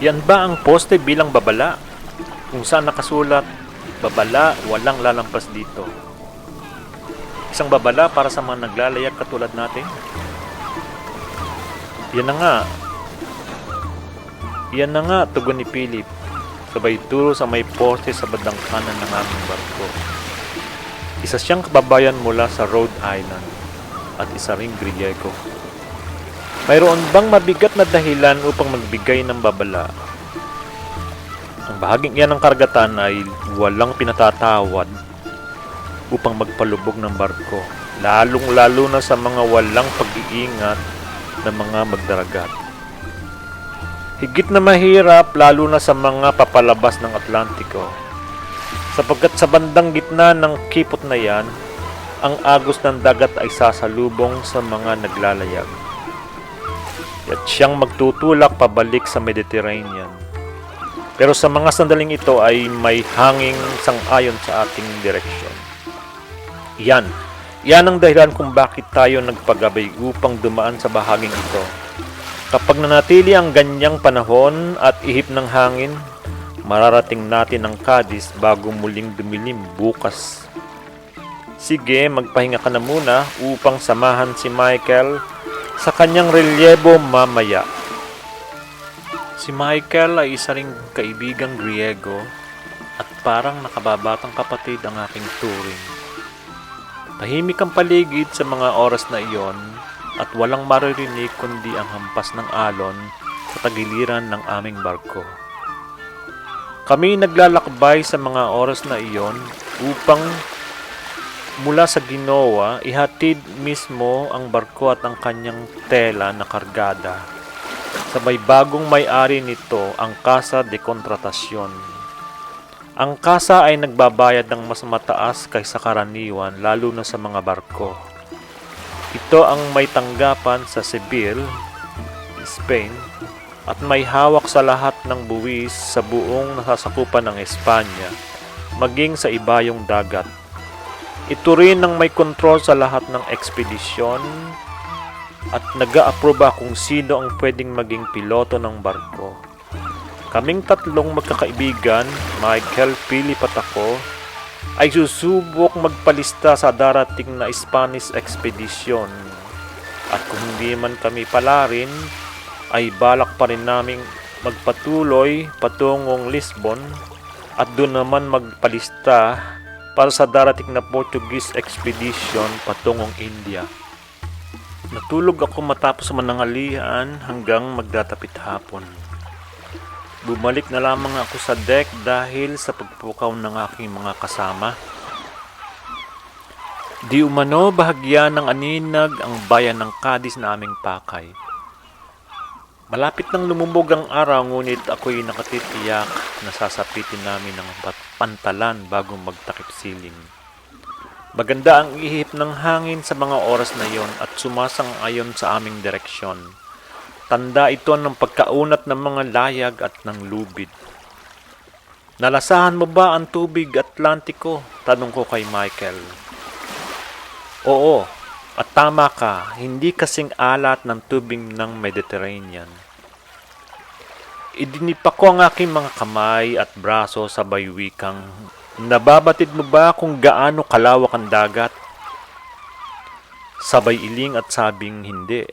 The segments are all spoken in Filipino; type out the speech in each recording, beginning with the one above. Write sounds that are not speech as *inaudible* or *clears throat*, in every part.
Yan ba ang poste bilang babala? Kung saan nakasulat, babala, walang lalampas dito. Isang babala para sa mga naglalayag katulad natin? Yan na nga. Yan na nga, tugon ni Philip. Sabay turo sa may poste sa bandang kanan ng aming barko. Isa siyang kababayan mula sa Rhode Island at isa ring Griego. Mayroon bang mabigat na dahilan upang magbigay ng babala? Ang bahaging iyan ng karagatan ay walang pinatatawad upang magpalubog ng barko, lalong-lalo na sa mga walang pag-iingat ng mga magdaragat. Higit na mahirap lalo na sa mga papalabas ng Atlantiko. Sapagkat sa bandang gitna ng kipot na yan, ang agos ng dagat ay sasalubong sa mga naglalayag. At siyang magtutulak pabalik sa Mediterranean. Pero sa mga sandaling ito ay may hanging sangayon sa ating direksyon. Yan. Yan ang dahilan kung bakit tayo nagpagabay upang dumaan sa bahaging ito. Kapag nanatili ang ganyang panahon at ihip ng hangin, mararating natin ang Cadiz bago muling dumilim bukas. Sige, magpahinga ka na muna upang samahan si Michael sa kanyang relyebo mamaya. Si Michael ay isa ring kaibigang Griego at parang nakababatang kapatid ang aking turing. Tahimik ang paligid sa mga oras na iyon at walang maririnig kundi ang hampas ng alon sa tagiliran ng aming barko. Kami naglalakbay sa mga oras na iyon upang mula sa Ginoa ihatid mismo ang barko at ang kanyang tela na kargada. Sabay bagong may-ari nito ang Casa de Contratacion. Ang kasa ay nagbabayad ng mas mataas kaysa karaniwan lalo na sa mga barko. Ito ang may tanggapan sa Seville, Spain, at may hawak sa lahat ng buwis sa buong nasasakupan ng Espanya, maging sa ibayong dagat. Ito rin ang may kontrol sa lahat ng ekspedisyon at nag-aaproba kung sino ang pwedeng maging piloto ng barko. Kaming tatlong magkakaibigan, Michael, Philip at ako, ay susubok magpalista sa darating na Spanish expedition. At kung hindi man kami palarin, ay balak pa rin naming magpatuloy patungong Lisbon at doon naman magpalista para sa darating na Portuguese expedition patungong India. Natulog ako matapos manangalian hanggang magdatapit hapon. Bumalik na lamang ako sa deck dahil sa pagpukaw ng aking mga kasama. Di umano bahagya ng aninag ang bayan ng Cadiz na aming pakay. Malapit nang lumubog ang araw ngunit ako'y nakatitiyak na sasapitin namin ng pat- pantalan bago magtakip siling. Maganda ang ihip ng hangin sa mga oras na iyon at sumasang ayon sa aming direksyon. Tanda ito ng pagkaunat ng mga layag at ng lubid. Nalasahan mo ba ang tubig Atlantiko? Tanong ko kay Michael. Oo, at tama ka, hindi kasing alat ng tubig ng Mediterranean. Idinipa ko ang aking mga kamay at braso sa baywikang, nababatid mo ba kung gaano kalawak ang dagat? Sabay iling at sabing hindi.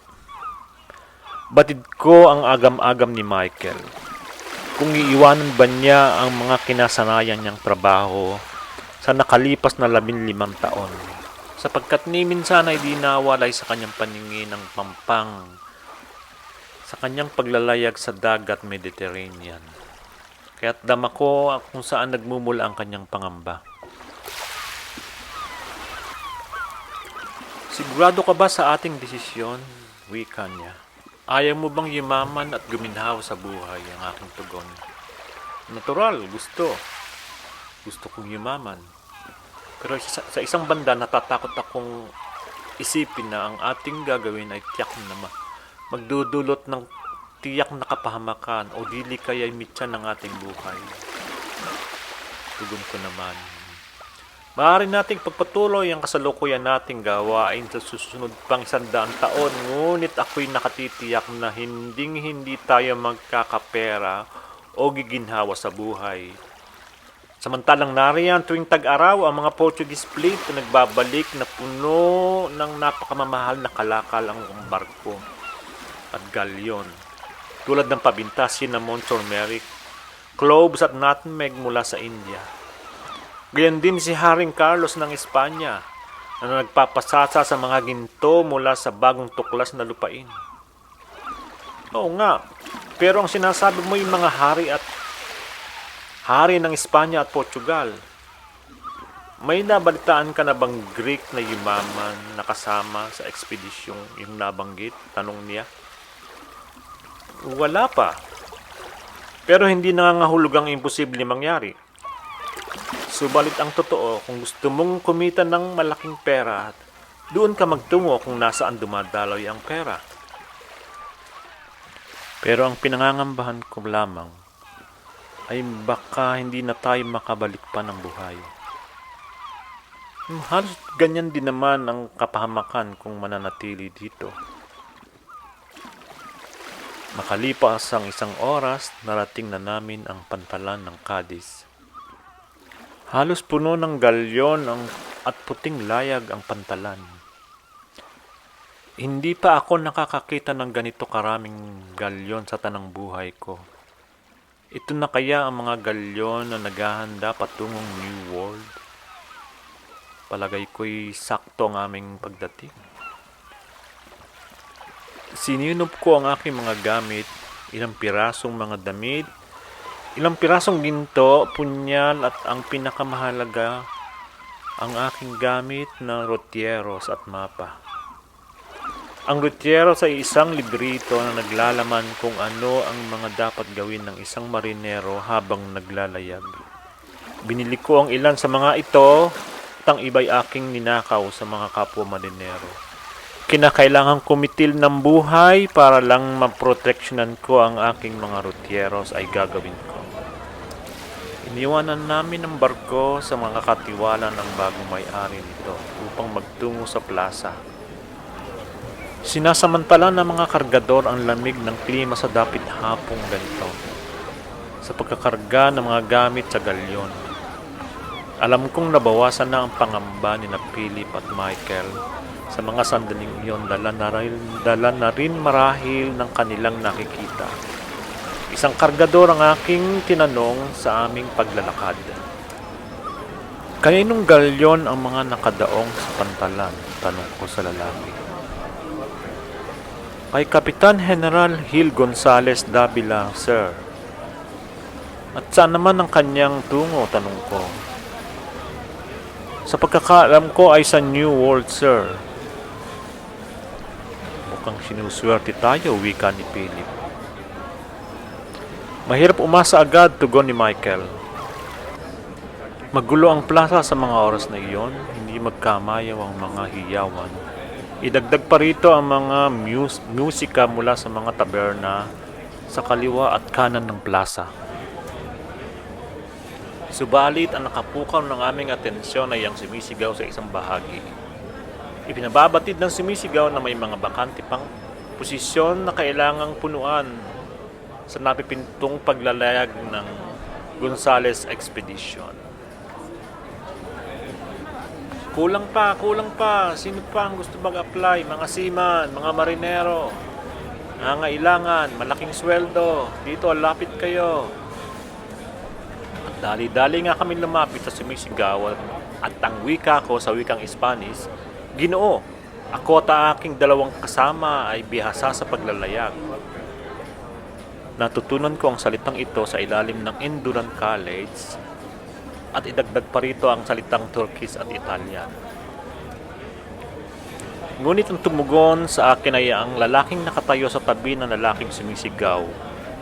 Batid ko ang agam-agam ni Michael. Kung iiwanan ba niya ang mga kinasanayan niyang trabaho sa nakalipas na labinlimang taon. Sapagkat ni minsan ay di nawalay sa kanyang paningin ng pampang sa kanyang paglalayag sa dagat Mediterranean. Kaya't dama ko kung saan nagmumula ang kanyang pangamba. Sigurado ka ba sa ating desisyon? Wika niya. Ayaw mo bang yumaman at guminhawa sa buhay ang aking tugon? Natural, gusto. Gusto kong yumaman. Pero sa, sa isang banda, natatakot akong isipin na ang ating gagawin ay tiyak na ma- magdudulot ng tiyak na kapahamakan o dili kaya mitya ng ating buhay. Tugon ko naman. Maaari nating pagpatuloy ang kasalukuyan nating gawain sa susunod pang sandaan taon, ngunit ako'y nakatitiyak na hinding hindi tayo magkakapera o giginhawa sa buhay. Samantalang nariyan tuwing tag-araw ang mga Portuguese fleet na nagbabalik na puno ng napakamamahal na kalakal ang barko at galyon. Tulad ng pabinta cinnamon turmeric, cloves at nutmeg mula sa India. Gayon din si Haring Carlos ng Espanya na nagpapasasa sa mga ginto mula sa bagong tuklas na lupain. Oo nga, pero ang sinasabi mo yung mga hari at hari ng Espanya at Portugal. May nabalitaan ka na bang Greek na yumaman na kasama sa ekspedisyong yung nabanggit? Tanong niya. Wala pa. Pero hindi nangangahulugang imposible mangyari. Subalit ang totoo, kung gusto mong kumita ng malaking pera, doon ka magtungo kung nasaan dumadaloy ang pera. Pero ang pinangangambahan ko lamang ay baka hindi na tayo makabalik pa ng buhay. Halos ganyan din naman ang kapahamakan kung mananatili dito. Makalipas ang isang oras, narating na namin ang pantalan ng Cadiz. Halos puno ng galyon ang, at puting layag ang pantalan. Hindi pa ako nakakakita ng ganito karaming galyon sa tanang buhay ko. Ito na kaya ang mga galyon na naghahanda patungong New World? Palagay ko'y sakto ang aming pagdating. Sininop ko ang aking mga gamit, ilang pirasong mga damit, ilang pirasong ginto, punyal at ang pinakamahalaga, ang aking gamit na rotieros at mapa. Ang rotieros ay isang librito na naglalaman kung ano ang mga dapat gawin ng isang marinero habang naglalayag. Binili ko ang ilan sa mga ito at ang iba'y aking ninakaw sa mga kapwa marinero. Kinakailangan kumitil ng buhay para lang maproteksyonan ko ang aking mga rotieros ay gagawin ko. Iniwanan namin ang barko sa mga katiwala ng bagong may-ari nito upang magtungo sa plaza. Sinasamantala ng mga kargador ang lamig ng klima sa dapit hapong ganito sa pagkakarga ng mga gamit sa galyon. Alam kong nabawasan na ang pangamba ni na Philip at Michael sa mga sandaling iyon dala na, rin, dala na rin marahil ng kanilang nakikita. Isang kargador ang aking tinanong sa aming paglalakad. Kaninong galyon ang mga nakadaong sa pantalan? Tanong ko sa lalaki. Kay Kapitan General Gil Gonzales Davila, sir. At saan naman ang kanyang tungo? Tanong ko. Sa pagkakaalam ko ay sa New World, sir. Mukhang sinuswerte tayo, wika ni Philip. Mahirap umasa agad, tugon ni Michael. Magulo ang plaza sa mga oras na iyon, hindi magkamayaw ang mga hiyawan. Idagdag pa rito ang mga mus- musika mula sa mga taberna sa kaliwa at kanan ng plaza. Subalit ang nakapukaw ng aming atensyon ay ang sumisigaw sa isang bahagi. Ipinababatid ng sumisigaw na may mga bakante pang posisyon na kailangang punuan sa napipintong paglalayag ng Gonzales Expedition. Kulang pa, kulang pa. Sino pa ang gusto mag-apply? Mga seaman, mga marinero. Nangailangan, malaking sweldo. Dito, lapit kayo. At dali-dali nga kami lumapit sa sumisigaw at ang wika ko sa wikang Spanish, Ginoo, ako at aking dalawang kasama ay bihasa sa paglalayag. Natutunan ko ang salitang ito sa ilalim ng Enduran College at idagdag pa rito ang salitang Turkish at Italian. Ngunit ang tumugon sa akin ay ang lalaking nakatayo sa tabi ng lalaking sumisigaw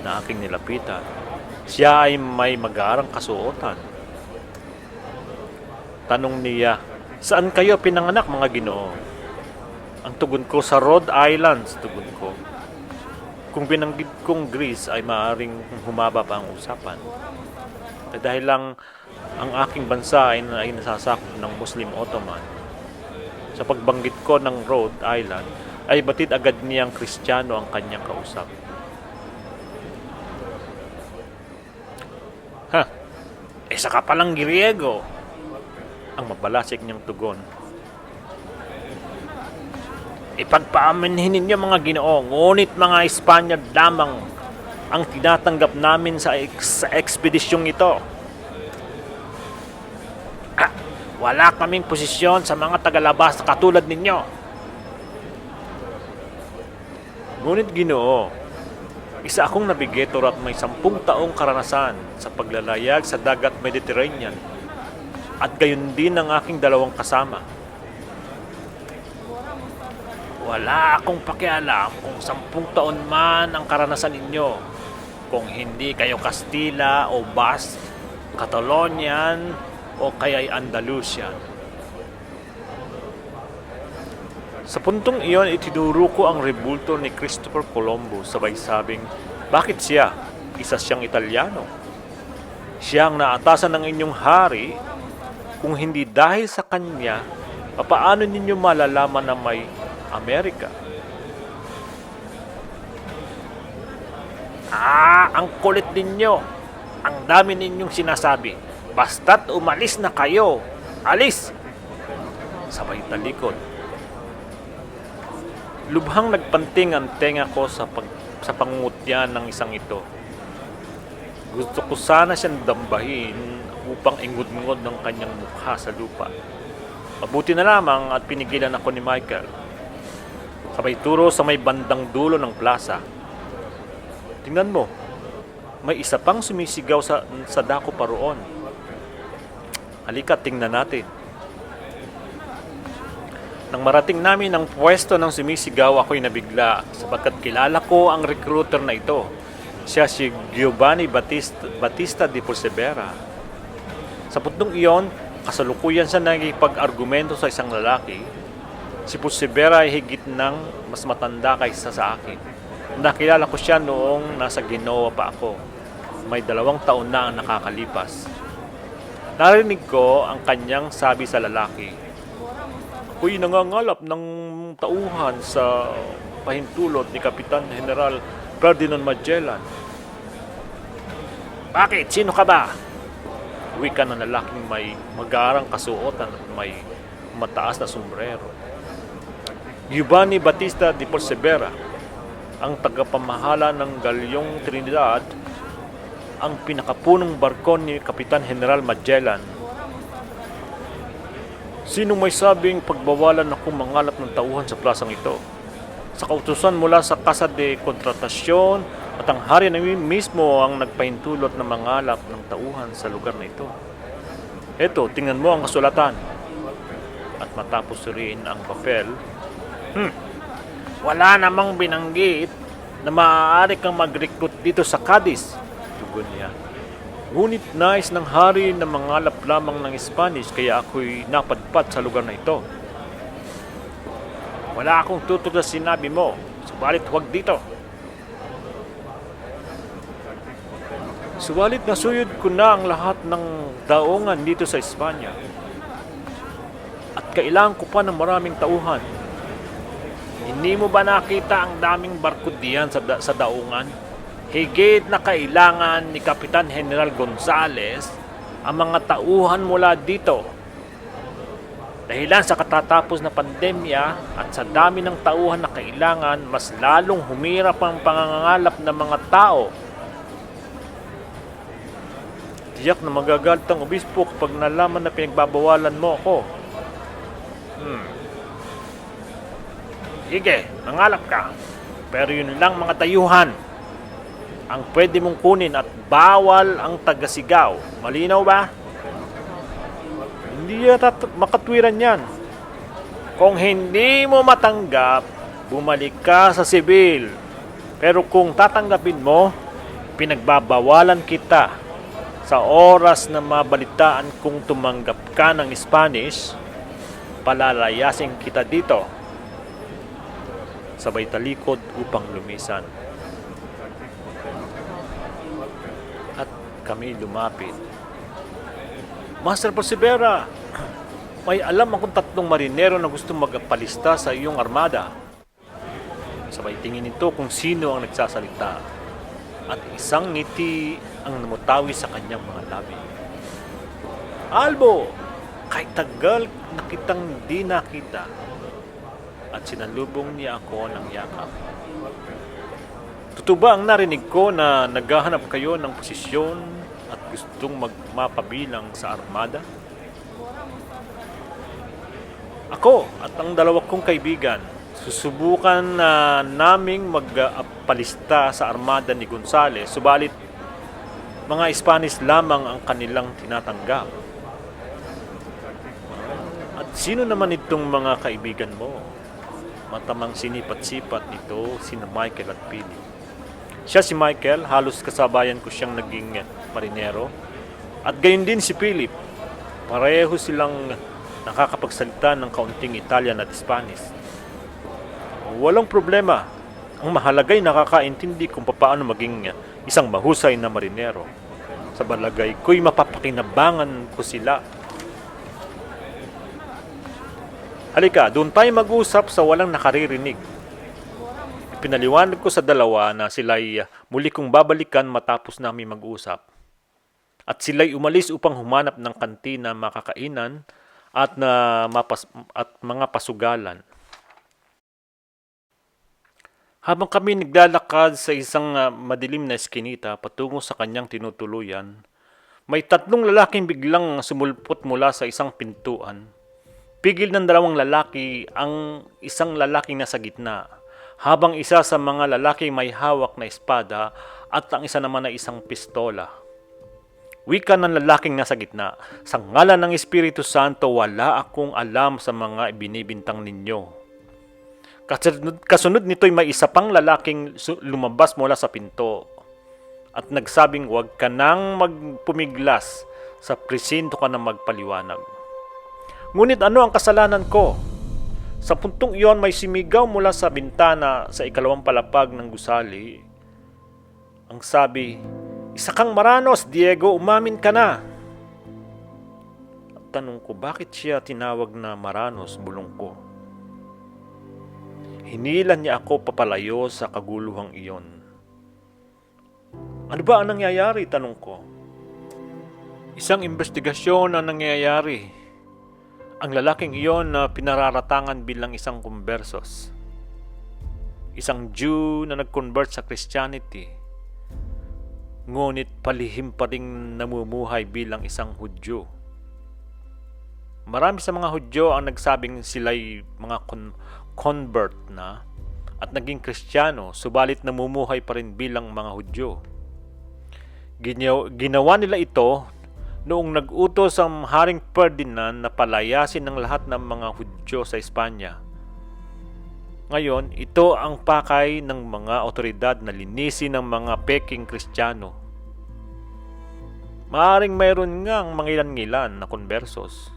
na aking nilapitan. Siya ay may mag-aarang kasuotan. Tanong niya, saan kayo pinanganak mga ginoo? Ang tugon ko sa Rhode Island, tugon ko. Kung binanggit kong Greece ay maaring humaba pa ang usapan. Eh, dahil lang ang aking bansa ay, ay nasasakop ng Muslim Ottoman. Sa pagbanggit ko ng Rhode Island, ay batid agad niyang Kristiyano ang kanyang kausap. Ha, eh saka palang Griego, ang mabalasik niyang tugon. Ipagpaaminhin ninyo mga ginoo, ngunit mga Espanyol lamang ang tinatanggap namin sa, ex- sa ekspedisyong ito. Ah, wala kaming posisyon sa mga tagalabas katulad ninyo. Ngunit ginoo, isa akong navigator at may sampung taong karanasan sa paglalayag sa dagat Mediterranean at gayon din ang aking dalawang kasama. Wala akong pakialam kung sampung taon man ang karanasan ninyo. Kung hindi kayo Kastila o Basque, Catalonian o kaya'y Andalusian. Sa puntong iyon, itinuro ko ang rebulto ni Christopher Colombo sabay sabing, Bakit siya? Isa siyang Italiano. Siya ang naatasan ng inyong hari. Kung hindi dahil sa kanya, papaano ninyo malalaman na may Amerika? Ah, ang kulit ninyo. Ang dami ninyong sinasabi. Basta't umalis na kayo. Alis! Sabay talikod. Lubhang nagpanting ang tenga ko sa, pag, sa pangungutya ng isang ito. Gusto ko sana siyang dambahin upang ingod-ngod ng kanyang mukha sa lupa. Mabuti na lamang at pinigilan ako ni Michael. Sabay turo sa may bandang dulo ng plaza. Tingnan mo, may isa pang sumisigaw sa, sa dako pa roon. Halika, tingnan natin. Nang marating namin ang pwesto ng sumisigaw, ako'y nabigla sapagkat kilala ko ang recruiter na ito. Siya si Giovanni Batista, Batista di Persevera. Sa puntong iyon, kasalukuyan siya nagipag-argumento sa isang lalaki. Si Persevera ay higit ng mas matanda kaysa sa akin. Nakilala ko siya noong nasa Genoa pa ako. May dalawang taon na ang nakakalipas. Narinig ko ang kanyang sabi sa lalaki, Ako'y nangangalap ng tauhan sa pahintulot ni Kapitan General Ferdinand Magellan. Bakit? Sino ka ba? Wika ng lalaking may magarang kasuotan at may mataas na sombrero. Giovanni Batista de Persevera, ang tagapamahala ng Galyong Trinidad, ang pinakapunong barko ni Kapitan General Magellan. Sino may sabing pagbawalan akong mangalap ng tauhan sa plasang ito? Sa kautusan mula sa Casa de Contratasyon at ang hari na mismo ang nagpahintulot na mangalap ng tauhan sa lugar na ito. Eto, tingnan mo ang kasulatan. At matapos suriin ang papel, Hmm, wala namang binanggit na maaari kang mag-recruit dito sa Cadiz. Tugon niya. Ngunit nais ng hari na mangalap lamang ng Spanish kaya ako'y napadpad sa lugar na ito. Wala akong tutog sa sinabi mo, subalit huwag dito. Subalit nasuyod ko na ang lahat ng daongan dito sa Espanya. At kailangan ko pa ng maraming tauhan. Hindi mo ba nakita ang daming barko diyan sa, da- sa daungan? Higit na kailangan ni Kapitan General Gonzales ang mga tauhan mula dito. Dahilan sa katatapos na pandemya at sa dami ng tauhan na kailangan, mas lalong humirap ang pangangalap ng mga tao. Tiyak na magagalit ang obispo kapag nalaman na pinagbabawalan mo ako. Hmm. Sige, mangalap ka. Pero yun lang mga tayuhan. Ang pwede mong kunin at bawal ang tagasigaw. Malinaw ba? Hindi yata makatwiran yan. Kung hindi mo matanggap, bumalik ka sa sibil. Pero kung tatanggapin mo, pinagbabawalan kita sa oras na mabalitaan kung tumanggap ka ng Spanish, palalayasin kita dito sabay talikod upang lumisan. At kami lumapit Master Persevera, may alam akong tatlong marinero na gusto magpalista sa iyong armada. Sabay tingin nito kung sino ang nagsasalita at isang ngiti ang namutawi sa kanyang mga labi. Albo, kahit tagal na kitang di nakita at sinalubong niya ako ng yakap. Totoo ang narinig ko na naghahanap kayo ng posisyon at gustong magmapabilang sa armada? Ako at ang dalawa kong kaibigan, susubukan na naming magpalista sa armada ni Gonzales, subalit mga Spanish lamang ang kanilang tinatanggap. At sino naman itong mga kaibigan mo? Matamang sinipat-sipat nito sina Michael at Billy. Siya si Michael, halos kasabayan ko siyang naging marinero. At gayon din si Philip. Pareho silang nakakapagsalita ng kaunting Italian at Spanish. Walang problema. Ang mahalagay nakakaintindi kung paano maging isang mahusay na marinero. Sa balagay ko'y mapapakinabangan ko sila. Halika, doon tayo mag-usap sa walang nakaririnig. Pinaliwanag ko sa dalawa na sila'y muli kong babalikan matapos namin mag-usap. At sila'y umalis upang humanap ng kantina makakainan at na mapas, at mga pasugalan. Habang kami naglalakad sa isang ah, madilim na eskinita patungo sa kanyang tinutuluyan, may tatlong lalaking biglang sumulpot mula sa isang pintuan. Pigil ng dalawang lalaki ang isang lalaking nasa gitna, habang isa sa mga lalaki may hawak na espada at ang isa naman ay isang pistola. Wika ng lalaking nasa gitna, sa ngalan ng Espiritu Santo wala akong alam sa mga ibinibintang ninyo. Kasunod, nito'y may isa pang lalaking lumabas mula sa pinto at nagsabing huwag ka nang magpumiglas sa presinto ka na magpaliwanag. Ngunit ano ang kasalanan ko? Sa puntong iyon may simigaw mula sa bintana sa ikalawang palapag ng gusali. Ang sabi, Isa kang Maranos, Diego, umamin ka na. At tanong ko, bakit siya tinawag na Maranos, bulong ko? Hinilan niya ako papalayo sa kaguluhang iyon. Ano ba ang nangyayari? Tanong ko. Isang investigasyon ang nangyayari. Ang lalaking iyon na pinararatangan bilang isang kumbersos. Isang Jew na nag-convert sa Christianity. Ngunit palihim pa rin namumuhay bilang isang Hudyo. Marami sa mga Hudyo ang nagsabing sila'y mga convert na at naging Kristiyano, subalit namumuhay pa rin bilang mga Hudyo. Ginaw- ginawa nila ito noong nag-utos ang Haring Ferdinand na palayasin ng lahat ng mga Hudyo sa Espanya. Ngayon, ito ang pakay ng mga otoridad na linisin ng mga peking Kristiyano. Maaring mayroon ngang mangilan-ngilan na konversos.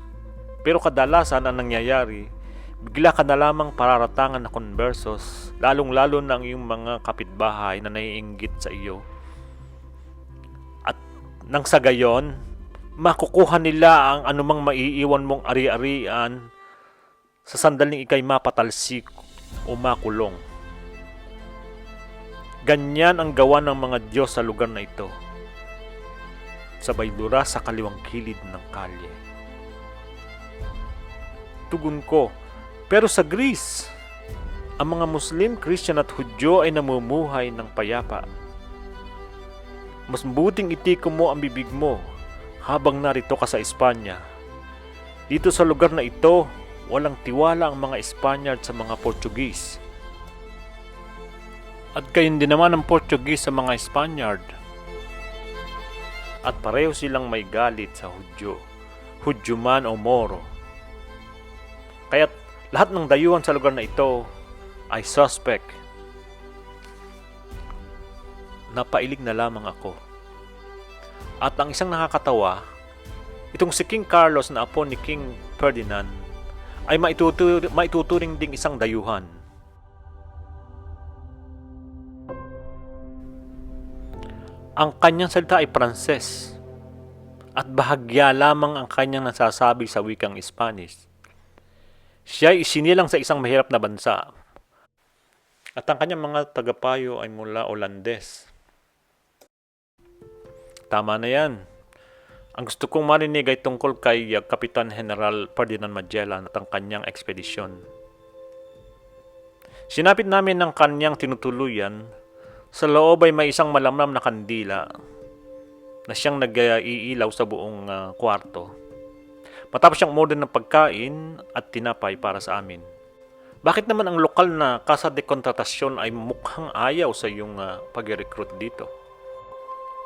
Pero kadalasan ang nangyayari, bigla ka na lamang pararatangan na konversos, lalong-lalo ng iyong mga kapitbahay na naiinggit sa iyo. At nang sa gayon, makukuha nila ang anumang maiiwan mong ari-arian sa sandaling ikay mapatalsik o makulong. Ganyan ang gawa ng mga Diyos sa lugar na ito. Sabay lura sa kaliwang kilid ng kalye. Tugon ko, pero sa Greece, ang mga Muslim, Christian at Hudyo ay namumuhay ng payapa. Mas mabuting itiko mo ang bibig mo habang narito ka sa Espanya. Dito sa lugar na ito, walang tiwala ang mga Espanyard sa mga Portuguese. At gayon din naman ang Portuguese sa mga Espanyard. At pareho silang may galit sa Hudyo, Hudyo man o Moro. Kaya't lahat ng dayuhan sa lugar na ito ay suspect. Napailig na lamang ako. At ang isang nakakatawa, itong si King Carlos na apo ni King Ferdinand ay maitutur maituturing ding isang dayuhan. Ang kanyang salita ay Pranses. at bahagya lamang ang kanyang nasasabi sa wikang Spanish. Siya ay isinilang sa isang mahirap na bansa at ang kanyang mga tagapayo ay mula Olandes. Tama na yan. Ang gusto kong marinig ay tungkol kay uh, Kapitan General Ferdinand Magellan at ang kanyang ekspedisyon. Sinapit namin ng kanyang tinutuluyan, sa loob ay may isang malamlam na kandila na siyang nag-iilaw sa buong uh, kwarto. Matapos siyang umorder ng pagkain at tinapay para sa amin. Bakit naman ang lokal na Casa de Contratacion ay mukhang ayaw sa iyong uh, pag-recruit dito?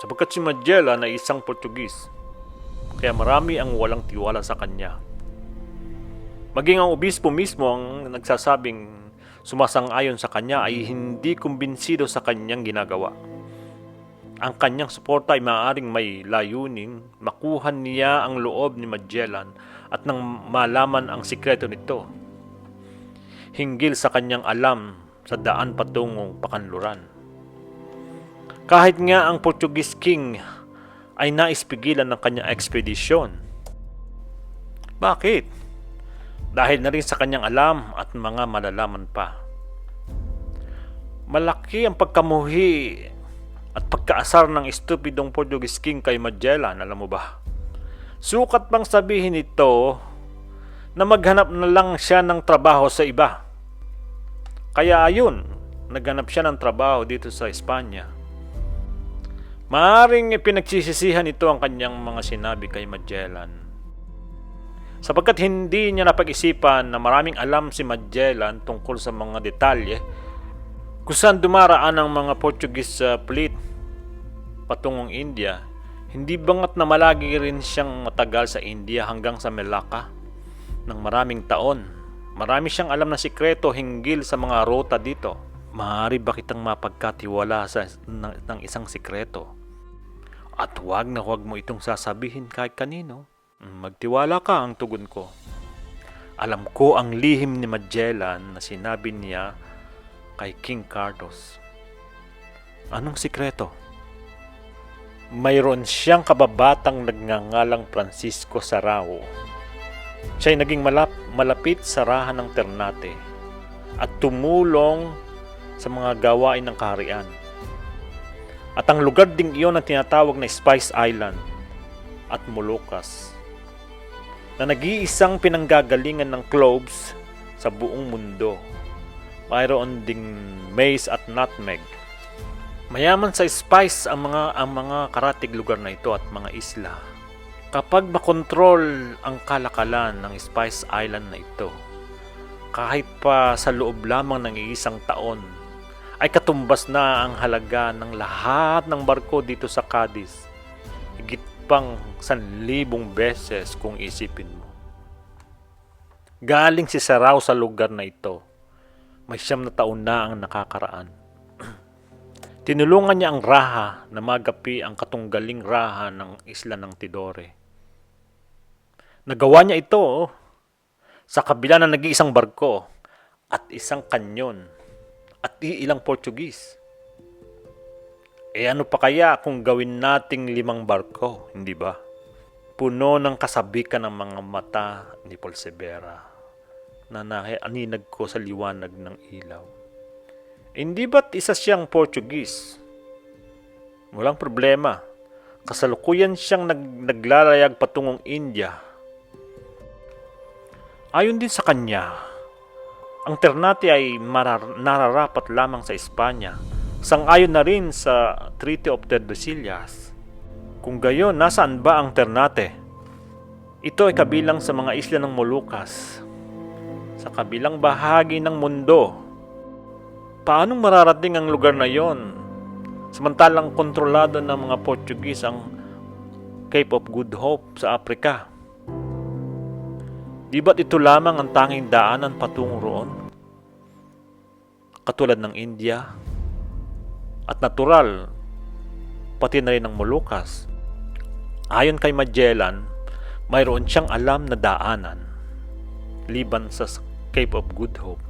Sapagkat si Magellan ay isang Portugis, kaya marami ang walang tiwala sa kanya. Maging ang obispo mismo ang nagsasabing sumasang-ayon sa kanya ay hindi kumbinsido sa kanyang ginagawa. Ang kanyang suporta ay maaaring may layuning makuha niya ang loob ni Magellan at nang malaman ang sikreto nito. Hinggil sa kanyang alam sa daan patungong pakanluran. Kahit nga ang Portuguese king ay naispigilan ng kanyang ekspedisyon. Bakit? Dahil na rin sa kanyang alam at mga malalaman pa. Malaki ang pagkamuhi at pagkaasar ng estupidong Portuguese king kay Magellan, alam mo ba? Sukat bang sabihin ito na maghanap na lang siya ng trabaho sa iba? Kaya ayun, naghanap siya ng trabaho dito sa Espanya. Maaring pinagsisisihan ito ang kanyang mga sinabi kay Magellan. Sapagkat hindi niya napag-isipan na maraming alam si Magellan tungkol sa mga detalye kung saan dumaraan ang mga Portuguese uh, fleet patungong India, hindi bangat na malagi rin siyang matagal sa India hanggang sa Melaka ng maraming taon. Marami siyang alam na sikreto hinggil sa mga ruta dito. Maaari ba kitang mapagkatiwala sa ng, ng isang sikreto? At huwag na huwag mo itong sasabihin kahit kanino. Magtiwala ka ang tugon ko. Alam ko ang lihim ni Magellan na sinabi niya kay King Carlos. Anong sikreto? Mayroon siyang kababatang nagngangalang Francisco Sarao. Siya'y naging malap, malapit sa rahan ng Ternate at tumulong sa mga gawain ng kaharian. At ang lugar ding iyon ang tinatawag na Spice Island at Moluccas na nag-iisang pinanggagalingan ng cloves sa buong mundo. Mayroon ding maize at nutmeg. Mayaman sa spice ang mga ang mga karatig lugar na ito at mga isla. Kapag makontrol ang kalakalan ng Spice Island na ito, kahit pa sa loob lamang ng isang taon, ay katumbas na ang halaga ng lahat ng barko dito sa Cadiz. Higit pang sanlibong beses kung isipin mo. Galing si Sarao sa lugar na ito. May siyam na taon na ang nakakaraan. *clears throat* Tinulungan niya ang Raha na magapi ang katunggaling Raha ng isla ng Tidore. Nagawa niya ito oh, sa kabila ng nag-iisang barko at isang kanyon at iilang Portugis. E ano pa kaya kung gawin nating limang barko, hindi ba? Puno ng kasabikan ng mga mata ni Polsevera na nahianinag ko sa liwanag ng ilaw. Hindi ba't isa siyang Portuguese? Walang problema. Kasalukuyan siyang nag naglalayag patungong India. Ayon din sa kanya, ang Ternate ay marar- nararapat lamang sa Espanya. Sang-ayon na rin sa Treaty of Tordesillas. Kung gayon, nasaan ba ang Ternate? Ito ay kabilang sa mga isla ng Moluccas, sa kabilang bahagi ng mundo. Paanong mararating ang lugar na yon? Samantalang kontrolado ng mga Portuguese ang Cape of Good Hope sa Africa. Di ba't ito lamang ang tanging daanan patungo roon? Katulad ng India at natural, pati na rin ng Moluccas. Ayon kay Magellan, mayroon siyang alam na daanan liban sa Cape of Good Hope.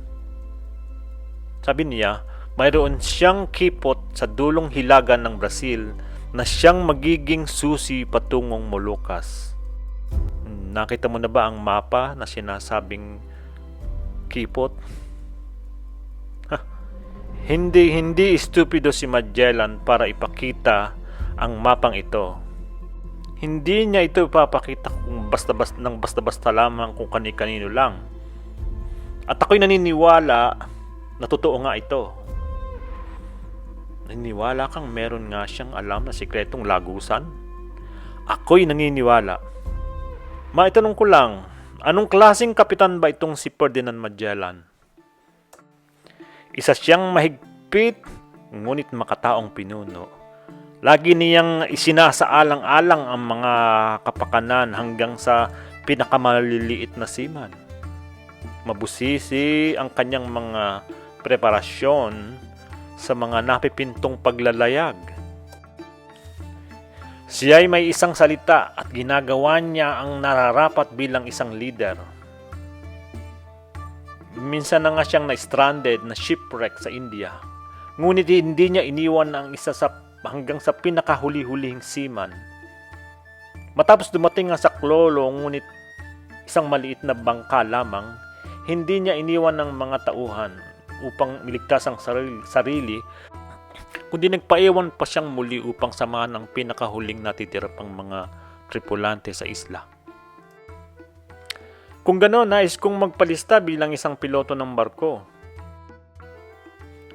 Sabi niya, mayroon siyang kipot sa dulong hilaga ng Brazil na siyang magiging susi patungong Molucas. Nakita mo na ba ang mapa na sinasabing kipot? Hindi hindi stupido si Magellan para ipakita ang mapang ito. Hindi niya ito ipapakita kung basta-basta ng basta-basta lamang kung kani-kanino lang. At ako'y naniniwala na totoo nga ito. Naniniwala kang meron nga siyang alam na sikretong lagusan? Ako'y naniniwala. Maitanong ko lang, anong klaseng kapitan ba itong si Ferdinand Magellan? Isa siyang mahigpit, ngunit makataong pinuno. Lagi niyang isinasaalang-alang ang mga kapakanan hanggang sa pinakamaliliit na siman. Mabusisi ang kanyang mga preparasyon sa mga napipintong paglalayag. Siya ay may isang salita at ginagawa niya ang nararapat bilang isang leader. Minsan na nga siyang na-stranded na shipwreck sa India. Ngunit hindi niya iniwan ang isa sa hanggang sa pinakahuli-huling seaman. Matapos dumating nga sa Klolo, ngunit isang maliit na bangka lamang, hindi niya iniwan ng mga tauhan upang miligtas ang sarili, kundi nagpaiwan pa siyang muli upang samahan ang pinakahuling natitira pang mga tripulante sa isla. Kung gano'n, nais kong magpalista bilang isang piloto ng barko.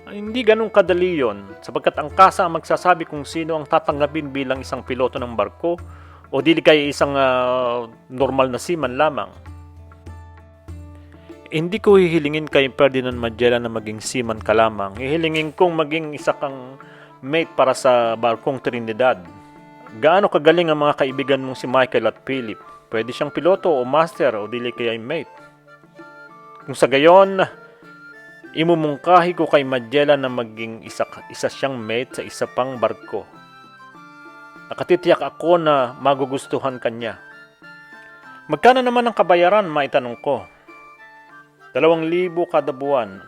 Ay, hindi ganun kadali yon sapagkat ang kasa ang magsasabi kung sino ang tatanggapin bilang isang piloto ng barko o dili kay isang ah, normal na seaman lamang. Hindi ko hihilingin kay Ferdinand Magellan na maging seaman ka lamang. Hihilingin kong maging isa kang mate para sa barkong Trinidad. Gaano kagaling ang mga kaibigan mong si Michael at Philip? Pwede siyang piloto o master o dili kaya ay mate. Kung sa gayon, imumungkahi ko kay Magellan na maging isa, isa siyang mate sa isa pang barko. Nakatitiyak ako na magugustuhan kanya. Magkano naman ang kabayaran, maitanong ko? Dalawang libo kada buwan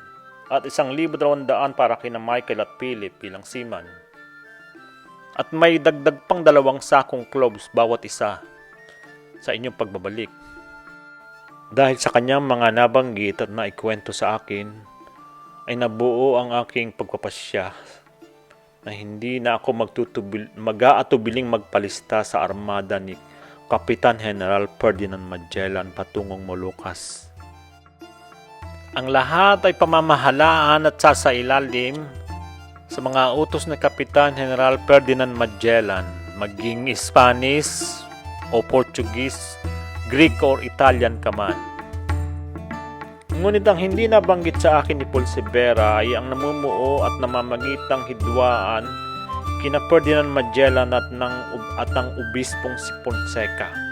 at isang libo dalawang daan para kina Michael at Philip bilang seaman. At may dagdag pang dalawang sakong cloves bawat isa sa inyong pagbabalik. Dahil sa kanyang mga nabanggit at naikwento sa akin, ay nabuo ang aking pagpapasya na hindi na ako magtutubil, mag-aatubiling magpalista sa armada ni Kapitan General Ferdinand Magellan patungong Molucas. Ang lahat ay pamamahalaan at sasailalim sa mga utos ni Kapitan General Ferdinand Magellan, maging Spanish o Portuguese, Greek or Italian ka man. Ngunit ang hindi nabanggit sa akin ni Paul Severa ay ang namumuo at namamagitang hidwaan kina Ferdinand Magellan at ng at ng obispong si Fonseca.